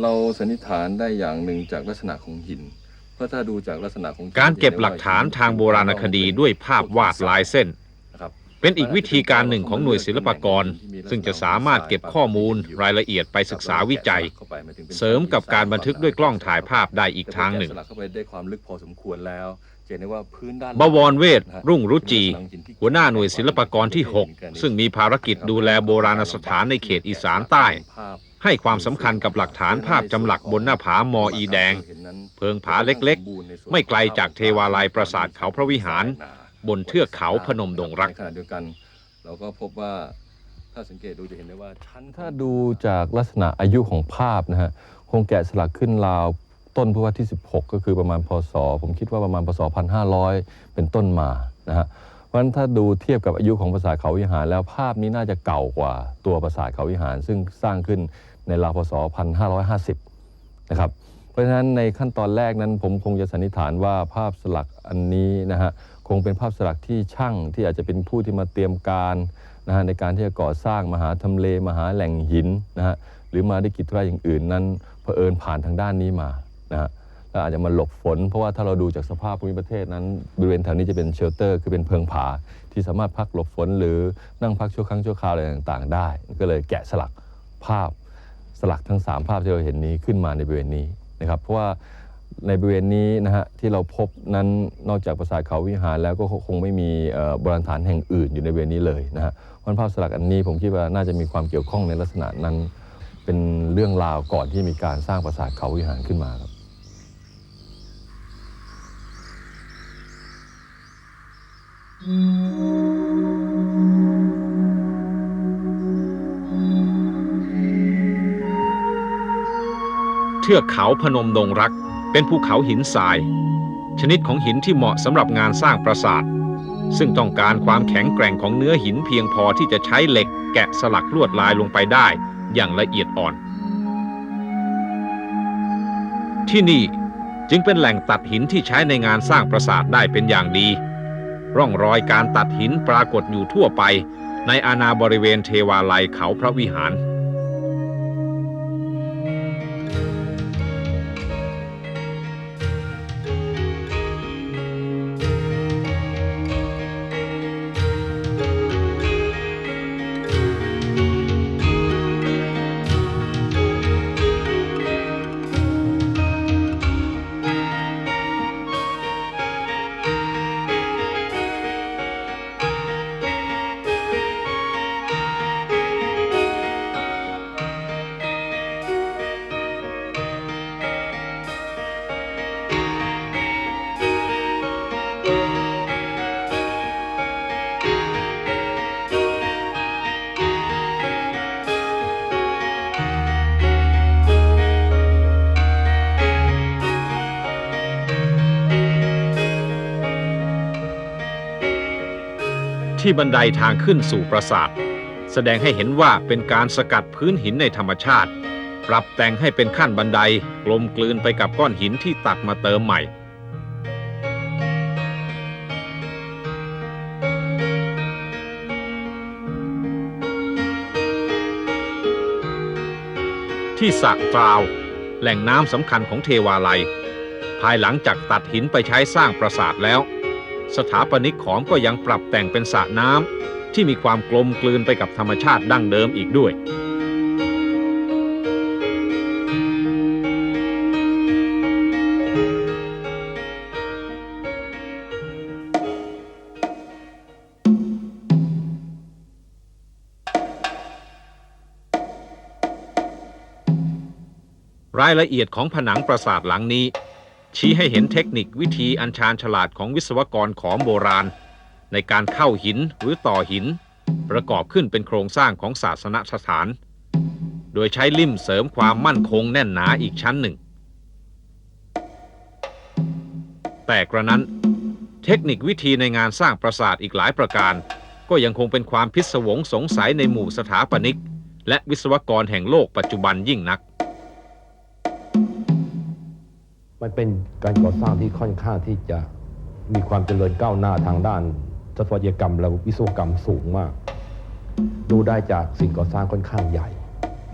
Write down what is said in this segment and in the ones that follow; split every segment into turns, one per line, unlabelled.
เราสันนิษฐานได้อย่างหนึ่งจากลักษณะของหิน เพราะถ้าดูจากลักษณะของหิน
การเก็บหลักฐานทางโบราณคดีด้วยภาพวาดลายเส้น
นะครับ
เป็นอีกวิธีการหนึ่งของหน่วยศิลปากร ซึ่งจะสามารถเก็บข้อมูลรายละเอียดไปศึกษาวิจัย
เข้าไปหายถึงป็น
เสริมกับการบันทึกด้วยกล้องถ่ายภาพได้อีกทางหนึ่ง
แกะสลักเข้าไปได้ความลึกพอสมควรแล้วจะเห็นได้ว่าพื้นด้าน
บวรเวทรุ่งรุจี หัวหน้าหน่วยศิลปากรที่ 6 ซึ่งมีภารกิจดูแลโบราณสถานในเขตอีสานใต้ ให้ความสำคัญกับหลักฐานภาพจำหลักบนหน้าผามออีแดง เพิงผาเล็กๆ ไม่ไกลจากเทวาลัยปราสาทเขาพระวิหาร บนเทือกเขาพนมดงรัก
ขณะเดียวกัน เราก็พบว่าถ้าสังเกตดูจะเห็นได้ว่าชั้นถ้าดูจากลักษณะอายุของภาพนะฮะคงแกะสลักขึ้นราวต้นพุทธที่ 16 ก็คือประมาณพศ ผมคิดว่าประมาณพศ 1500 เป็นต้นมานะฮะเพราะฉะนั้นถ้าดูเทียบกับอายุของปราสาทเขาวิหาร แล้วภาพนี้น่าจะเก่ากว่าตัวปราสาทเขาวิหาร ซึ่งสร้างขึ้น ในราวพศ 1550 นะครับ เพราะฉะนั้นในขั้นตอนแรกนั้นผมคงจะสันนิษฐานว่าภาพสลักอันนี้นะฮะคงเป็นภาพสลักที่ช่างที่อาจจะเป็นผู้ที่มาเตรียมการนะฮะในการที่จะก่อสร้างมหาทำเลมหาแหล่งหินนะฮะหรือมาได้กิจธุระอย่างอื่นนั้นเผอิญผ่านทางด้านนี้มานะฮะแล้วอาจจะมาหลบฝน เพราะว่าถ้าเราดูจากสภาพภูมิประเทศนั้น บริเวณแถวนี้จะเป็นเชลเตอร์ คือเป็นเพิงผา ที่สามารถพักหลบฝนหรือนั่งพักชั่วครั้งชั่วคราวอะไรต่างๆ ได้ ก็เลยแกะสลักภาพ สลักทั้ง 3 ภาพที่เราเห็นนี้ขึ้นมาในบริเวณนี้นะครับ เพราะว่าในบริเวณนี้นะฮะที่เราพบนั้นนอกจากปราสาทเขาวิหารแล้วก็คงไม่มีโบราณสถานแห่งอื่นอยู่ในบริเวณนี้เลยนะฮะเพราะฉะนั้นภาพสลักอันนี้ผมคิดว่าน่าจะมีความเกี่ยวข้องในลักษณะนั้น เป็นเรื่องราวก่อนที่มีการสร้างปราสาทเขาวิหารขึ้นมาครับ
เทือกเขาพนมดงรัก เป็นภูเขาหินทราย ชนิดของหินที่เหมาะสำหรับงานสร้างปราสาท ซึ่งต้องการความแข็งแกร่งของเนื้อหินเพียงพอที่จะใช้เหล็กแกะสลักลวดลายลงไปได้อย่างละเอียดอ่อน ที่นี่จึงเป็นแหล่งตัดหินที่ใช้ในงานสร้างปราสาทได้เป็นอย่างดี ร่องรอยการตัดหินปรากฏอยู่ทั่วไป ในอาณาบริเวณเทวาลัยเขาพระวิหาร ที่บันไดทางขึ้นสู่ปราสาท แสดงให้เห็นว่าเป็นการสกัดพื้นหินในธรรมชาติ ปรับแต่งให้เป็นขั้นบันไดกลมกลืนไปกับก้อนหินที่ตัดมาเติมใหม่ที่สระตราว แหล่งน้ำสำคัญของเทวาลัย ภายหลังจากตัดหินไปใช้สร้างปราสาทแล้ว สถาปนิกขอมก็ยังปรับแต่งเป็นสระน้ำที่มีความกลมกลืนไปกับธรรมชาติดั้งเดิมอีกด้วย รายละเอียดของผนังปราสาทหลังนี้ ชี้ให้เห็นเทคนิควิธีอัญชานฉลาดของวิศวกรขอมโบราณ ในการเข้าหินหรือต่อหิน ประกอบขึ้นเป็นโครงสร้างของศาสนสถาน โดยใช้ลิ่มเสริมความมั่นคงแน่นหนาอีกชั้นหนึ่ง แต่กระนั้นเทคนิควิธีในงานสร้างปราสาทอีกหลายประการ ก็ยังคงเป็นความพิศวงสงสัยในหมู่สถาปนิก และวิศวกรแห่งโลกปัจจุบันยิ่งนัก
มันเป็นการก่อสร้างที่ค่อนข้างที่จะมีความเจริญก้าวหน้าทางด้านสถาปัตยกรรมและวิศวกรรมสูงมาก ดูได้จากสิ่งก่อสร้างค่อนข้างใหญ่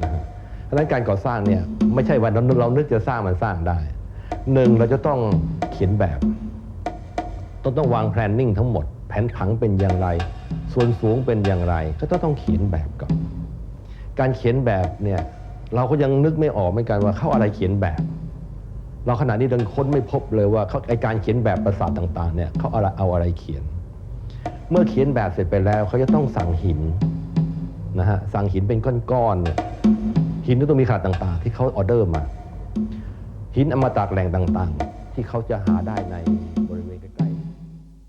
นะฮะเพราะฉะนั้นการก่อสร้างเนี่ยไม่ใช่วันเราเรานึกจะสร้างมันสร้างได้หนึ่งเราจะต้องเขียนแบบ ต้องต้องวางแพลนนิ่งทั้งหมด แผนผังเป็นอย่างไร ส่วนสูงเป็นอย่างไร ก็ต้องต้องเขียนแบบก่อนการเขียนแบบเนี่ยเราก็ยังนึกไม่ออกเหมือนกันว่าเข้าอะไรเขียนแบบ เราขณะนี้ยังค้นไม่พบเลยว่าเขาไอการเขียนแบบประสาทต่างๆเนี่ยเขาเอาอะไรเอาอะไรเขียน เมื่อเขียนแบบเสร็จไปแล้วเขาจะต้องสั่งหินนะฮะสั่งหินเป็นก้อนๆเนี่ยหินที่ต้องมีขนาดต่างๆ ที่เขาออเดอร์มาหินเอามาจากแหล่งต่างๆ ที่เขาจะหาได้ในบริเวณใกล้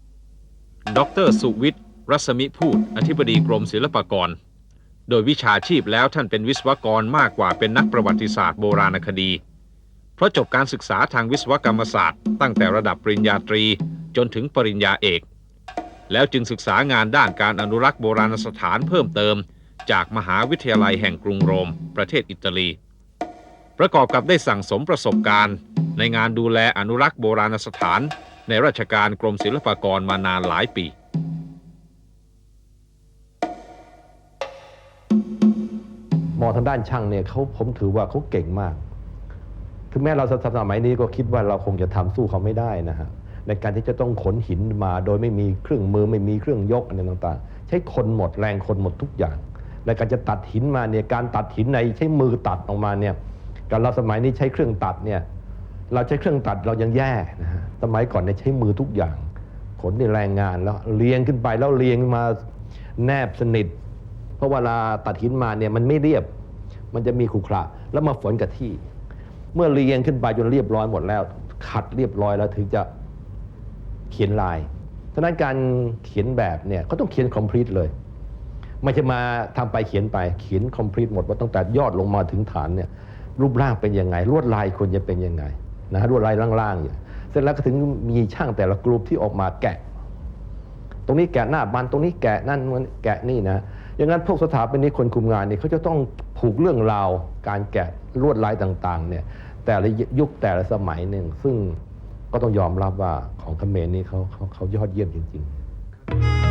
ๆ
ดรสุวิทย์รัศมิพูด อธิบดีกรมศิลปากร โดยวิชาชีพแล้วท่านเป็นวิศวกรมากกว่าเป็นนักประวัติศาสตร์โบราณคดี เพราะจบการศึกษาทางวิศวกรรมศาสตร์ ตั้งแต่ระดับปริญญาตรีจนถึงปริญญาเอก แล้วจึงศึกษางานด้านการอนุรักษ์โบราณสถานเพิ่มเติม จากมหาวิทยาลัยแห่งกรุงโรม ประเทศอิตาลี ประกอบกับได้สั่งสมประสบการณ์ ในงานดูแลอนุรักษ์โบราณสถาน ในราชการกรมศิลปากรมานานหลายปี
มองทางด้านช่างเนี่ยเขาผมถือว่าเขาเก่งมาก ถึงแม้เราสมัยนี้ก็คิดว่าเราคงจะทำสู้เขาไม่ได้นะฮะในการที่จะต้องขนหินมาโดยไม่มีเครื่องมือไม่มีเครื่องยกอะไรต่างๆ ใช้คนหมดแรงคนหมดทุกอย่าง ในการจะตัดหินมาเนี่ยการตัดหินในใช้มือตัดออกมาเนี่ยการเราสมัยนี้ใช้เครื่องตัดเนี่ยเราใช้เครื่องตัดเรายังแย่นะฮะสมัยก่อนเนี่ยใช้มือทุกอย่าง ขนในแรงงานแล้วเรียงขึ้นไปแล้วเรียงมาแนบสนิท เพราะเวลาตัดหินมาเนี่ยมันไม่เรียบ มันจะมีขรุขระแล้วมาฝนกับที่ เมื่อเรียงขึ้นไปจนเรียบร้อยหมดแล้ว ขัดเรียบร้อยแล้วถึงจะเขียนลายฉะนั้นการเขียนแบบเนี่ยก็ต้องเขียน complete เลยไม่ใช่มาทำไปเขียนไปเขียน complete หมดว่าตั้งแต่ยอดลงมาถึงฐานเนี่ยรูปร่างเป็นยังไงลวดลายควรจะเป็นยังไงนะฮะลวดลายล่างๆอย่างเสร็จแล้วก็ถึงมีช่างแต่ละกลุ่มที่ออกมาแกะ ตรงนี้แกะหน้าบันตรงนี้แกะนั่นแกะนี่นะอย่างนั้นพวกสถาปนิกคนคุมงานเนี่ยเขาจะต้องผูกเรื่องราวการแกะ ลวดลายต่างๆเนี่ยแต่ละยุคแต่ละสมัยหนึ่ง ซึ่งก็ต้องยอมรับว่าของเขมรนี่เขาเขาเขายอดเยี่ยมจริง ๆ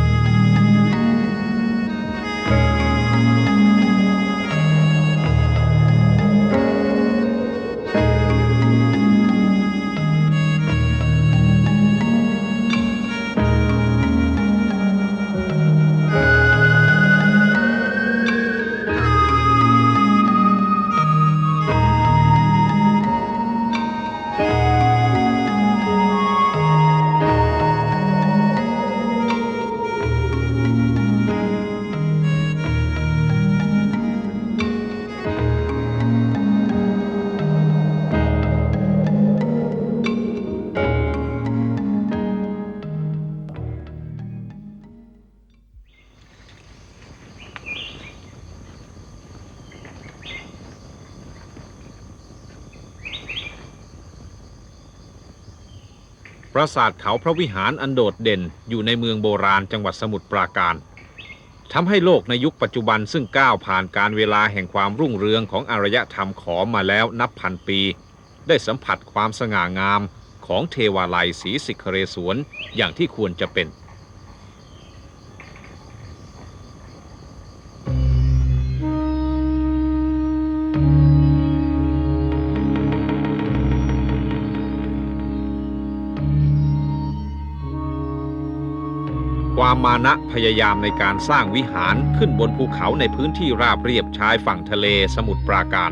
ราสาทเขาพระวิหารอันโดดเด่นอยู่ในเมืองโบราณจังหวัดสมุทรปราการทำให้โลกในยุคปัจจุบันซึ่งก้าวผ่านการเวลาแห่งความรุ่งเรืองของอารยธรรมขอมมาแล้วนับพันปี ได้สัมผัสความสง่างามของเทวาลัยศรีสิกเรศวรอย่างที่ควรจะเป็น มานะพยายามในการสร้างวิหารขึ้นบนภูเขาในพื้นที่ราบเรียบชายฝั่งทะเลสมุทรปราการ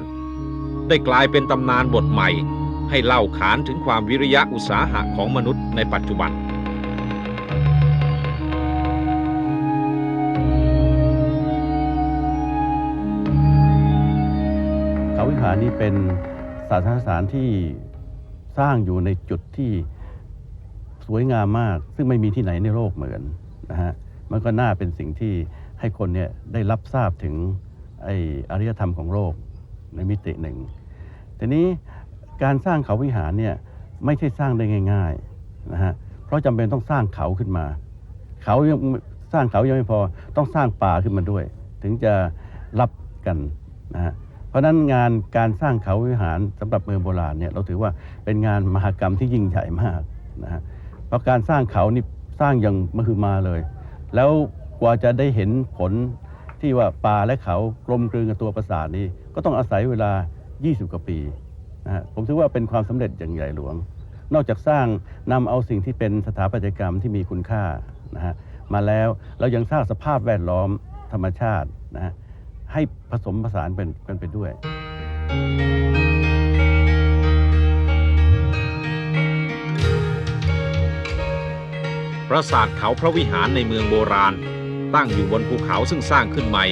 ได้กลายเป็นตำนานบทใหม่ ให้เล่าขานถึงความวิริยะอุตสาหะของมนุษย์ในปัจจุบัน
เขาวิหารนี้เป็นศาสนสถานที่สร้างอยู่ในจุดที่สวยงามมาก ซึ่งไม่มีที่ไหนในโลกเหมือน นะฮะมันก็น่าเป็นสิ่งที่ให้คนเนี่ยได้รับทราบถึงไออารยธรรมของโลกในมิติหนึ่งทีนี้การสร้างเขาวิหารเนี่ยไม่ใช่สร้างได้ง่ายๆนะฮะเพราะจำเป็นต้องสร้างเขาขึ้นมา เขายังสร้างเขายังไม่พอต้องสร้างป่าขึ้นมาด้วย ถึงจะรับกันนะฮะเพราะฉะนั้นงานการสร้างเขาวิหารสำหรับเมืองโบราณเนี่ยเราถือว่าเป็นงานมหกรรมที่ยิ่งใหญ่มากนะฮะเพราะการสร้างเขานี่ สร้างอย่างมหึมาเลย แล้วกว่าจะได้เห็นผลที่ว่าป่าและเขากลมกลืนกับตัวปราสาทนี้ ก็ต้องอาศัยเวลา 20 กว่าปีนะฮะผมถือว่าเป็นความสำเร็จอย่างใหญ่หลวง นอกจากสร้างนำเอาสิ่งที่เป็นสถาปัตยกรรมที่มีคุณค่านะฮะมาแล้วเรายังสร้างสภาพแวดล้อมธรรมชาตินะฮะให้ผสมผสานเป็นกันไปด้วย
ปราสาทเขาพระวิหารในเมืองโบราณ ตั้งอยู่บนภูเขาซึ่งสร้างขึ้นใหม่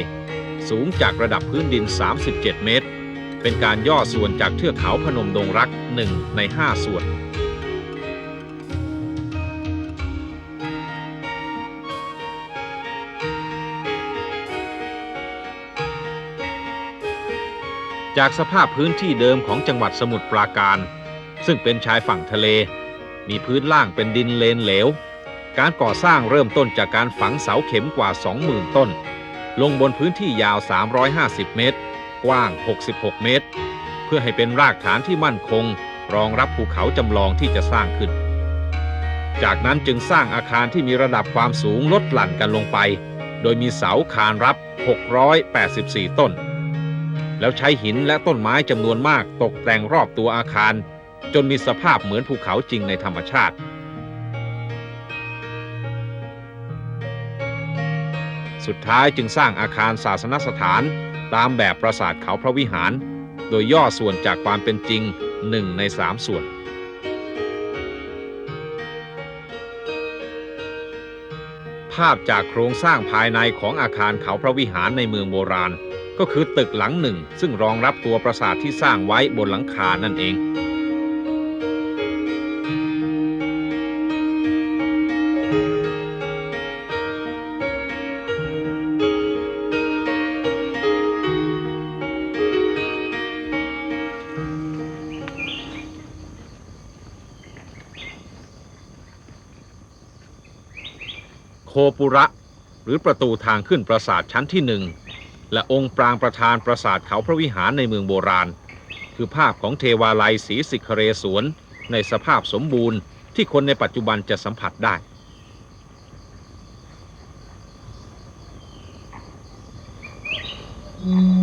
สูงจากระดับพื้นดิน 37 เมตร เป็นการย่อส่วนจากเทือกเขาพนมดงรักหนึ่งใน 5 ส่วน จากสภาพพื้นที่เดิมของจังหวัดสมุทรปราการ ซึ่งเป็นชายฝั่งทะเล มีพื้นล่างเป็นดินเลนเหลว การก่อสร้างเริ่มต้นจากการฝังเสาเข็มกว่า 20,000 ต้น ลงบนพื้นที่ยาว 350 เมตร กว้าง 66 เมตร เพื่อให้เป็นรากฐานที่มั่นคง รองรับภูเขาจำลองที่จะสร้างขึ้น จากนั้นจึงสร้างอาคารที่มีระดับความสูงลดหลั่นกันลงไป โดยมีเสาคานรับ 684 ต้น แล้วใช้หินและต้นไม้จำนวนมากตกแต่งรอบตัวอาคาร จนมีสภาพเหมือนภูเขาจริงในธรรมชาติ สุดท้ายจึงสร้างอาคารศาสนสถาน ตามแบบปราสาทเขาพระวิหาร โดยย่อส่วนจากความเป็นจริงหนึ่งในสามส่วน ภาพจากโครงสร้างภายในของอาคารเขาพระวิหารในเมืองโบราณ ก็คือตึกหลังหนึ่ง ซึ่งรองรับตัวปราสาทที่สร้างไว้บนหลังคานั่นเอง ปุระ หรือประตูทางขึ้นปราสาทชั้นที่หนึ่งและองค์ปรางประธานปราสาทเขาพระวิหารในเมืองโบราณ คือภาพของเทวาลัยศรีสิกเรศวนในสภาพสมบูรณ์ที่คนในปัจจุบันจะสัมผัสได้ด้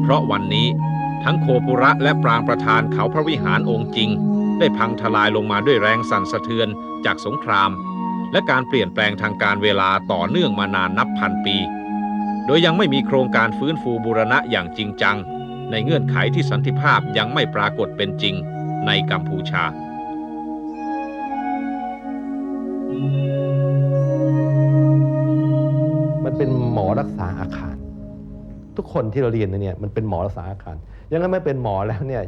เพราะวันนี้ ทั้งโคปุระและปรางประธานเขาพระวิหารองค์จริง ได้พังทลายลงมาด้วยแรงสั่นสะเทือนจากสงคราม และการเปลี่ยนแปลงทางการเวลาต่อเนื่องมานานนับพันปี โดยยังไม่มีโครงการฟื้นฟูบูรณะอย่างจริงจัง ในเงื่อนไขที่สันติภาพยังไม่ปรากฏเป็นจริงในกัมพูชา
มันเป็นหมอรักษาอาคาร ทุกคนที่เราเรียนเนี่ยมันเป็นหมอรักษาอาคารยังงั้นไม่เป็นหมอแล้วเนี่ย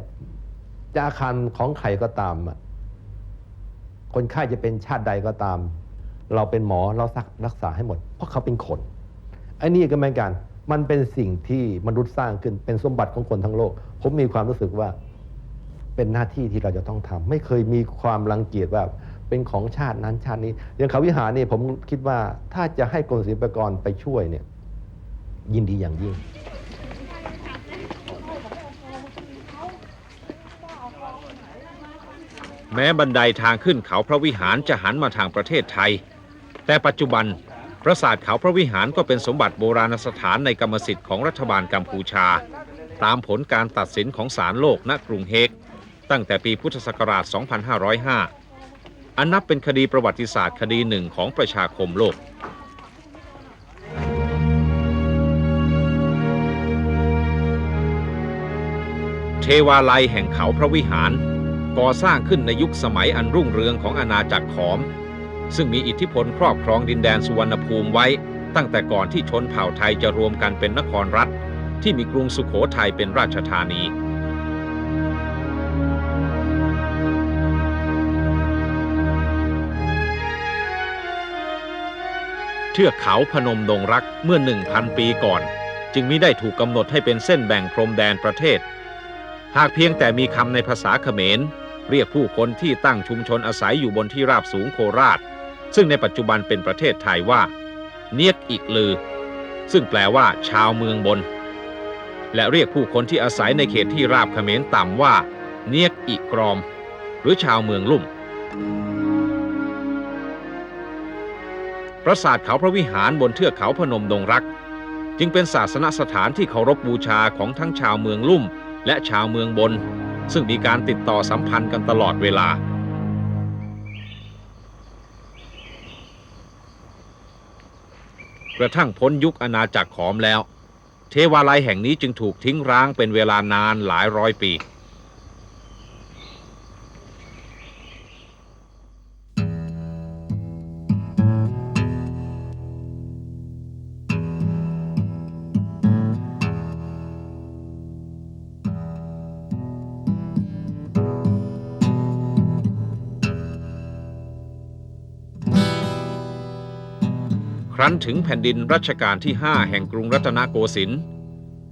จะอาคารของใครก็ตามอะคนไข้จะเป็นชาติใดก็ตาม เราเป็นหมอเราสักรักษาให้หมด เพราะเขาเป็นคนไอ้นี่ก็เหมือนกัน มันเป็นสิ่งที่มนุษย์สร้างขึ้นเป็นสมบัติของคนทั้งโลก ผมมีความรู้สึกว่าเป็นหน้าที่ที่เราจะต้องทำไม่เคยมีความรังเกียจว่าเป็นของชาตินั้นชาตินี้อย่างเขาวิหารนี่ผมคิดว่าถ้าจะให้กรมศิลปากรไปช่วยเนี่ย ยินดีอย่างยิ่ง
แม้บันไดทางขึ้นเขาพระวิหารจะหันมาทางประเทศไทย แต่ปัจจุบันปปราสาทเขาพระวิหารก็เป็นสมบัติโบราณสถานในกรรมสิทธิ์ของรัฐบาลกัมพูชา ตามผลการตัดสินของศาลโลกณกรุงเฮก ตั้งแต่ปีพุทธศักราช 2505 อันนับเป็นคดีประวัติศาสตร์คดีหนึ่งของประชาคมโลก ทวาลัยแห่งเขาพระวิหาร ก่อสร้างขึ้นในยุคสมัยอันรุ่งเรืองของอาณาจักรขอม ซึ่งมีอิทธิพลครอบครองดินแดนสุวรรณภูมิไว้ ตั้งแต่ก่อนที่ชนเผ่าไทยจะรวมกันเป็นนครรัฐ ที่มีกรุงสุขโขทัยเป็นราชธานีเทือกเขาพนมดงรักเมื่อ 1,000 ปีก่อน จึงมิได้ถูกกำหนดให้เป็นเส้นแบ่งพรมแดนประเทศ หากเพียงแต่มีคำในภาษาเขมร เรียกผู้คนที่ตั้งชุมชนอาศัยอยู่บนที่ราบสูงโคราช ซึ่งในปัจจุบันเป็นประเทศไทยว่า เนียกอีกลือ ซึ่งแปลว่า ชาวเมืองบน และเรียกผู้คนที่อาศัยในเขตที่ราบเขมรต่ำว่า เนียกอีกรอม หรือชาวเมืองลุ่มปราสาทเขาพระวิหารบนเทือกเขาพนมดงรัก จึงเป็นศาสนสถานที่เคารพบูชาของทั้งชาวเมืองลุ่ม และชาวเมืองบน ซึ่งมีการติดต่อสัมพันธ์กันตลอดเวลา กระทั่งพ้นยุคอาณาจักรขอมแล้ว เทวาลัยแห่งนี้จึงถูกทิ้งร้างเป็นเวลานานหลายร้อยปี ครั้นถึงแผ่นดินรัชกาลที่ 5 แห่งกรุงรัตนโกสินทร์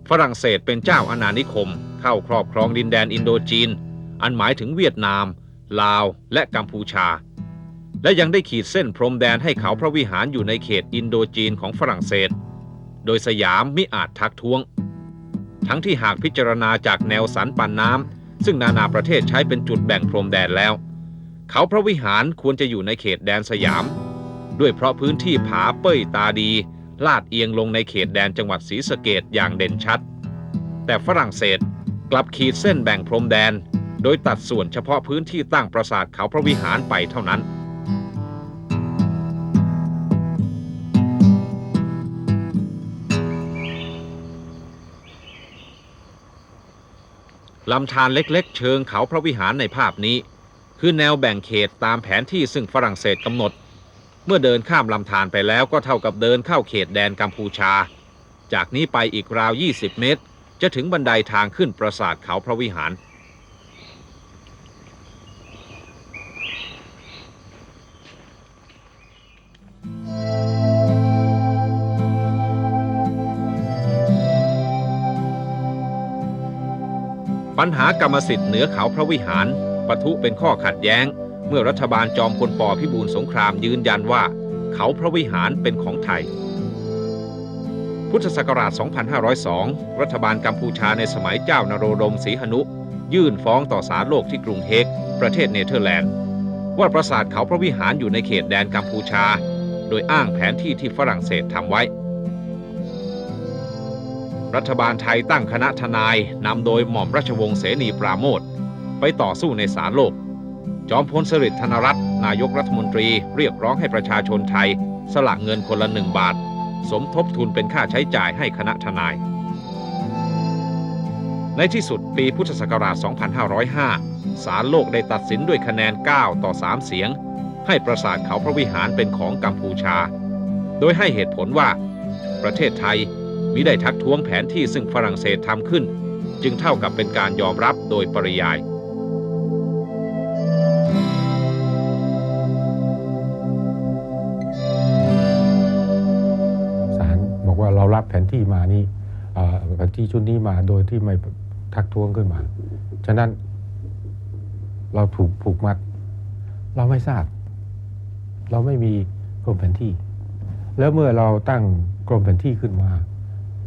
ฝรั่งเศสเป็นเจ้าอาณานิคม เข้าครอบครองดินแดนอินโดจีน อันหมายถึงเวียดนาม ลาว และกัมพูชา และยังได้ขีดเส้นพรมแดนให้เขาพระวิหารอยู่ในเขตอินโดจีนของฝรั่งเศส โดยสยามมิอาจทักท้วง ทั้งที่หากพิจารณาจากแนวสันปันน้ำซึ่งนานาประเทศใช้เป็นจุดแบ่งพรมแดนแล้ว เขาพระวิหารควรจะอยู่ในเขตแดนสยาม ด้วยเพราะพื้นที่ผาเป้ยตาดี ลาดเอียงลงในเขตแดนจังหวัดศรีสะเกดอย่างเด่นชัด แต่ฝรั่งเศสกลับขีดเส้นแบ่งพรมแดน โดยตัดส่วนเฉพาะพื้นที่ตั้งปราสาทเขาพระวิหารไปเท่านั้นลำธารเล็กๆ เชิงเขาพระวิหารในภาพนี้ คือแนวแบ่งเขตตามแผนที่ซึ่งฝรั่งเศสกำหนด เมื่อเดินข้ามลำธารไปแล้วก็เท่ากับเดินเข้าเขตแดนกัมพูชา จากนี้ไปอีกราว 20 เมตร จะถึงบันไดทางขึ้นปราสาทเขาพระวิหาร ปัญหากรรมสิทธิ์เหนือเขาพระวิหารปะทุเป็นข้อขัดแย้ง เมื่อรัฐบาลจอมพลปพิบูลสงครามยืนยันว่า เขาพระวิหารเป็นของไทย พุทธศักราช 2502 รัฐบาลกัมพูชาในสมัยเจ้านโรดมศรีหนุ ยื่นฟ้องต่อศาลโลกที่กรุงเฮกประเทศเนเธอร์แลนด์ ว่าปราสาทเขาพระวิหารอยู่ในเขตแดนกัมพูชา โดยอ้างแผนที่ที่ฝรั่งเศสทำไว้ รัฐบาลไทยตั้งคณะทนายนำโดยหม่อมราชวงศ์เสนีปราโมทไปต่อสู้ในศาลโลก จอมพลสฤษดิ์ธนรัตน์นายกรัฐมนตรีเรียกร้องให้ประชาชนไทย สละเงินคนละหนึ่งบาท สมทบทุนเป็นค่าใช้จ่ายให้คณะทนาย ในที่สุดปีพุทธศักราช 2505 ศาลโลกได้ตัดสินด้วยคะแนน 9 ต่อ 3 เสียง ให้ปราสาทเขาพระวิหารเป็นของกัมพูชา โดยให้เหตุผลว่า ประเทศไทยมิได้ทักท้วงแผนที่ซึ่งฝรั่งเศสทำขึ้น จึงเท่ากับเป็นการยอมรับโดยปริยาย
รารับแผนที่มานี่เอ่อแผนที่ชุดนี้มาโดยที่ไม่ทักท้วงขึ้นมา ฉะนั้นเราถูกผูกมัด เราไม่ทราบ เราไม่มีกรมแผนที่ แล้วเมื่อเราตั้งกรมแผนที่ขึ้นมา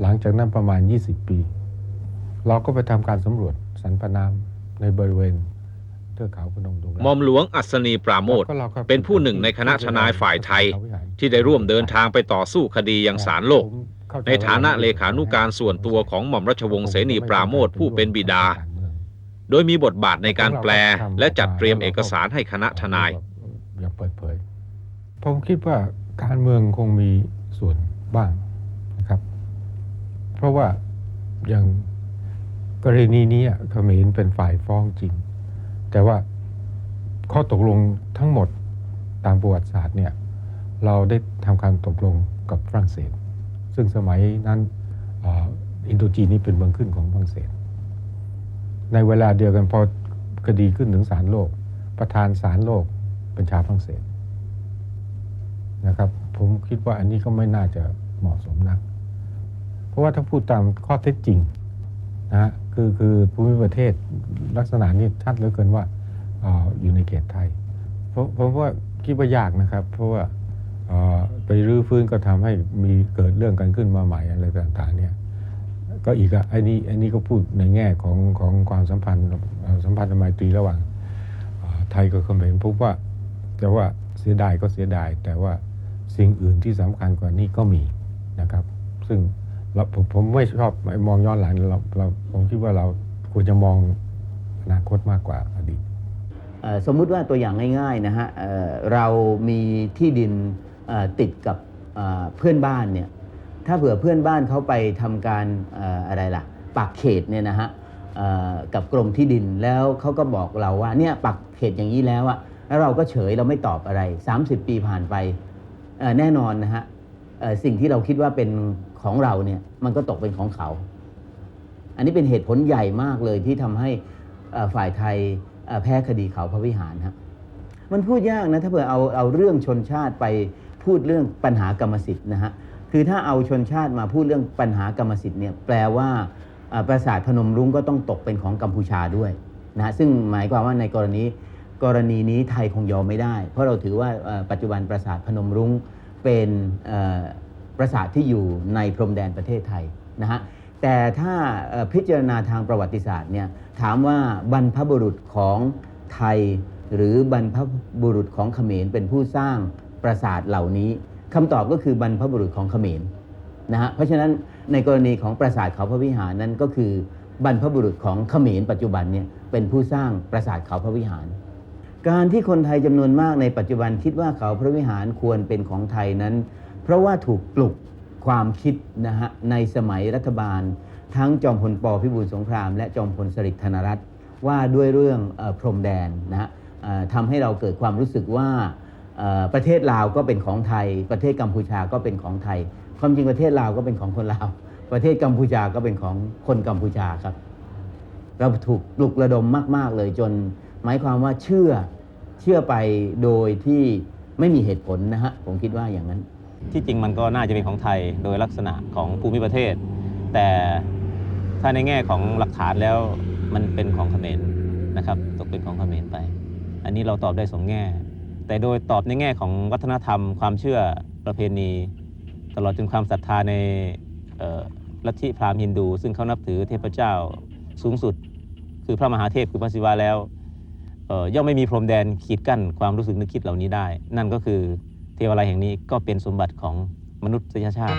หลังจากนั้นประมาณ 20 ปี เราก็ไปทำการสำรวจสรรพนามในบริเวณเทือกเขาพนมดงรัก
หม่อมหลวงอัศนีปราโมท
ก็ราก็
เป็นผู้หนึ่งในคณะทนายฝ่ายไทย ที่ได้ร่วมเดินทางไปต่อสู้คดียังศาลโลก
ผมเข้ ใจ
ในฐานะเลขานุการส่วนตัวของหม่อมราชวงศ์เสนีปราโมทผู้เป็นบิดา โดยมีบทบาทในการแปลและจัดเตรียมเอกสารให้คณะทนาย
อย่าเปิดเผยผมคิดว่าการเมืองคงมีส่วนบ้างนะครับ เพราะว่าอย่างกรณีนี้อะเขมรเป็นฝ่ายฟ้องจริง แต่ว่าข้อตกลงทั้งหมดตามประวัติศาสตร์เนี่ยเราได้ทำการตกลงกับฝรั่งเศส ซึ่งสมัยนั้นอ,อินโดจีนนี่เป็นเมืองขึ้นของฝรั่งเศส ในเวลาเดียวกันพอคดีขึ้นถึงศาลโลก ประธานศาลโลกเป็นชาวฝรั่งเศสนะครับ ผมคิดว่าอันนี้ก็ไม่น่าจะเหมาะสมนัก เพราะว่าถ้าพูดตามข้อเท็จจริงนะฮะคือคือภูมิประเทศลักษณะนี้ชัดเหลือเกินว่าออยู่ในเขตไทยเพราะผมว่าคิดว่ายากนะครับ เพราะว่า ไปรื้อฟื้นก็ทำให้มีเกิดเรื่องกันขึ้นมาใหม่อะไรต่างๆเนี่ยก็อีกอะไอ้นี่ไอ้นี่ก็พูดในแง่ของของความสัมพันธ์สัมพันธ์ไมตรีระหว่างไทยกับเขมรพบว่าแต่ว่าเสียดายก็เสียดาย แต่ว่าสิ่งอื่นที่สำคัญกว่านี้ก็มีนะครับ ซึ่งเราผมผมไม่ชอบมองย้อนหลังเราเราผมคิดว่าเราควรจะมองอนาคตมากกว่าอดีต
สมมุติว่าตัวอย่างง่ายๆนะฮะเรามีที่ดิน ติดกับเพื่อนบ้านเนี่ยถ้าเผื่อเพื่อนบ้านเขาไปทำการอะไรล่ะปักเขตเนี่ยนะฮะกับกรมที่ดินแล้วเขาก็บอกเราว่าเนี่ยปักเขตอย่างนี้แล้วอะแล้วเราก็เฉยเราไม่ตอบอะไร 30 ปีผ่านไปแน่นอนนะฮะสิ่งที่เราคิดว่าเป็นของเราเนี่ยมันก็ตกเป็นของเขา อันนี้เป็นเหตุผลใหญ่มากเลยที่ทำให้ฝ่ายไทยแพ้คดีเขาพระวิหารครับมันพูดยากนะถ้าเผื่อเอาเอาเรื่องชนชาติไป พูดเรื่องปัญหากรรมสิทธิ์นะฮะคือถ้าเอาชนชาติมาพูดเรื่องปัญหากรรมสิทธิ์เนี่ยแปลว่าปราสาทพนมรุ้งก็ต้องตกเป็นของกัมพูชาด้วยนะซึ่งหมายความว่าในกรณีกรณีนี้ไทยคงยอมไม่ได้ เพราะเราถือว่าปัจจุบันปราสาทพนมรุ้งเป็นปราสาทที่อยู่ในพรมแดนประเทศไทยนะฮะแต่ถ้าพิจารณาทางประวัติศาสตร์เนี่ยถามว่าบรรพบุรุษของไทย หรือบรรพบุรุษของเขมรเป็นผู้สร้าง ปราสาทเหล่านี้คำตอบก็คือบรรพบุรุษของเขมรนะฮะเพราะฉะนั้นในกรณีของปราสาทเขาพระวิหารนั้นก็คือบรรพบุรุษของเขมรปัจจุบันเนี่ยเป็นผู้สร้างปราสาทเขาพระวิหาร การที่คนไทยจำนวนมากในปัจจุบันคิดว่าเขาพระวิหารควรเป็นของไทยนั้น เพราะว่าถูกปลุกความคิดนะฮะในสมัยรัฐบาล ทั้งจอมพลปพิบูลสงคราม และจอมพลสฤษดิ์ธนรัตน์ว่าด้วยเรื่องอพรมแดนนะฮะทำให้เราเกิดความรู้สึกว่า ประเทศลาวก็เป็นของไทย ประเทศกัมพูชาก็เป็นของไทย ความจริงประเทศลาวก็เป็นของคนลาว ประเทศกัมพูชาก็เป็นของคนกัมพูชาครับ เราถูกปลุกระดมมาก ๆ เลยจนหมายความว่าเชื่อเชื่อไปโดยที่ไม่มีเหตุผลนะฮะผมคิดว่าอย่างนั้น
ที่จริงมันก็น่าจะเป็นของไทยโดยลักษณะของภูมิประเทศ แต่ถ้าในแง่ของหลักฐานแล้วมันเป็นของเขมรนะครับ ตกเป็นของเขมรไป อันนี้เราตอบได้สองแง่ แต่โดยตอบในแง่ของวัฒนธรรม ความเชื่อประเพณี ตลอดจนความศรัทธาในลัทธิพราหมณ์ฮินดู ซึ่งเขานับถือเทพเจ้าสูงสุด คือพระมหาเทพคือพระศิวะแล้วย่อมไม่มีพรมแดนขีดกั้นความรู้สึกนึกคิดเหล่านี้ได้ นั่นก็คือเทวาลัยแห่งนี้ก็เป็นสมบัติของมนุษยชาติ